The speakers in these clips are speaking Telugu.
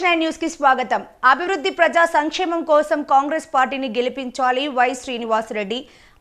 న్యూస్కి స్వాగతం. అభివృద్ధి ప్రజా సంక్షేమం కోసం కాంగ్రెస్ పార్టీని గెలిపించాలి వై శ్రీనివాసరెడ్డి.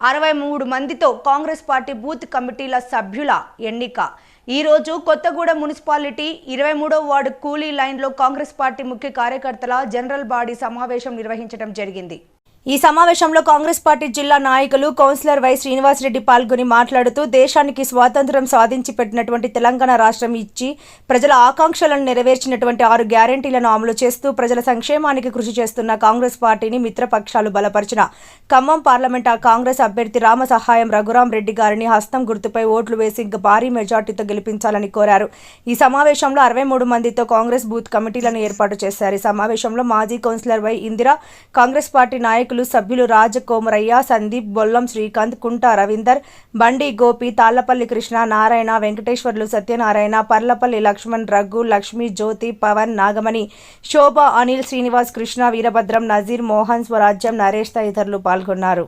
అరవై మూడు మందితో కాంగ్రెస్ పార్టీ బూత్ కమిటీల సభ్యుల ఎన్నిక. ఈ రోజు కొత్తగూడెం మున్సిపాలిటీ ఇరవై మూడో వార్డు కూలీ లైన్లో కాంగ్రెస్ పార్టీ ముఖ్య కార్యకర్తల జనరల్ బాడీ సమావేశం నిర్వహించడం జరిగింది. ఈ సమావేశంలో కాంగ్రెస్ పార్టీ జిల్లా నాయకులు కౌన్సిలర్ వై శ్రీనివాసరెడ్డి పాల్గొని మాట్లాడుతూ దేశానికి స్వాతంత్ర్యం సాధించి పెట్టినటువంటి తెలంగాణ రాష్ట్రం ఇచ్చి ప్రజల ఆకాంక్షలను నెరవేర్చినటువంటి ఆరు గ్యారంటీలను అమలు చేస్తూ ప్రజల సంక్షేమానికి కృషి చేస్తున్న కాంగ్రెస్ పార్టీని మిత్రపక్షాలు బలపరిచిన ఖమ్మం పార్లమెంట్ ఆ కాంగ్రెస్ అభ్యర్థి రామ సహాయం రఘురాం రెడ్డి గారిని హస్తం గుర్తుపై ఓట్లు వేసి భారీ మెజార్టీతో గెలిపించాలని కోరారు. ఈ సమావేశంలో అరవై మూడు మందితో కాంగ్రెస్ బూత్ కమిటీలను ఏర్పాటు చేశారు. ఈ సమావేశంలో మాజీ councillor Y Indira Congress party నాయకులు సభ్యులు రాజకోమరయ్య సందీప్ బొల్లం శ్రీకాంత్ కుంట రవీందర్ బండి గోపి తాళ్ళపల్లి కృష్ణ నారాయణ వెంకటేశ్వర్లు సత్యనారాయణ పర్లపల్లి లక్ష్మణ్ రఘు లక్ష్మి జ్యోతి పవన్ నాగమణి శోభ అనిల్ శ్రీనివాస్ కృష్ణ వీరభద్రం నజీర్ మోహన్ స్వరాజ్యం నరేష్ తదితరులు పాల్గొన్నారు.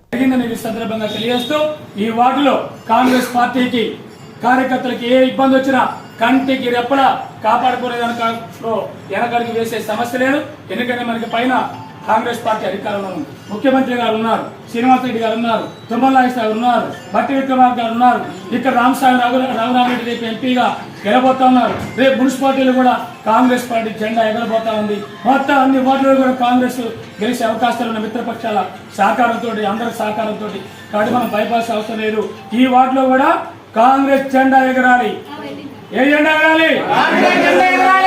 ఈ వార్డులో కాంగ్రెస్ పార్టీకి ఏ ఇబ్బంది వచ్చినా కంటికి రెప్పల కాపాడుకునే దానిలో వెనకడికి వేసే సమస్య లేదు. ఎందుకంటే మనకి పైన కాంగ్రెస్ పార్టీ అధికారంలో ఉంది. ముఖ్యమంత్రి గారు ఉన్నారు శ్రీనివాస్ రెడ్డి గారు ఉన్నారు తుమ్మలనాయస్ గారు ఉన్నారు భట్టి విక్రమార్ గారు ఉన్నారు ఇక్కడ రామస్వామి రఘు రఘురామరెడ్డి రేపు ఎంపీగా గెలబోతా ఉన్నారు. రేపు మున్సిపాలిటీలు కూడా కాంగ్రెస్ పార్టీ జెండా ఎగరబోతా ఉంది. మొత్తం అన్ని ఓట్లలో కూడా కాంగ్రెస్ గెలిచే అవకాశాలు ఉన్న మిత్రపక్షాల సహకారంతో అందరి సహకారంతో కాబట్టి మనం బైపాస్ అవసరం లేదు. ఈ వార్డులో కూడా కాంగ్రెస్ జెండా ఎగరాలి. ఏ జెండా ఎగరాలి.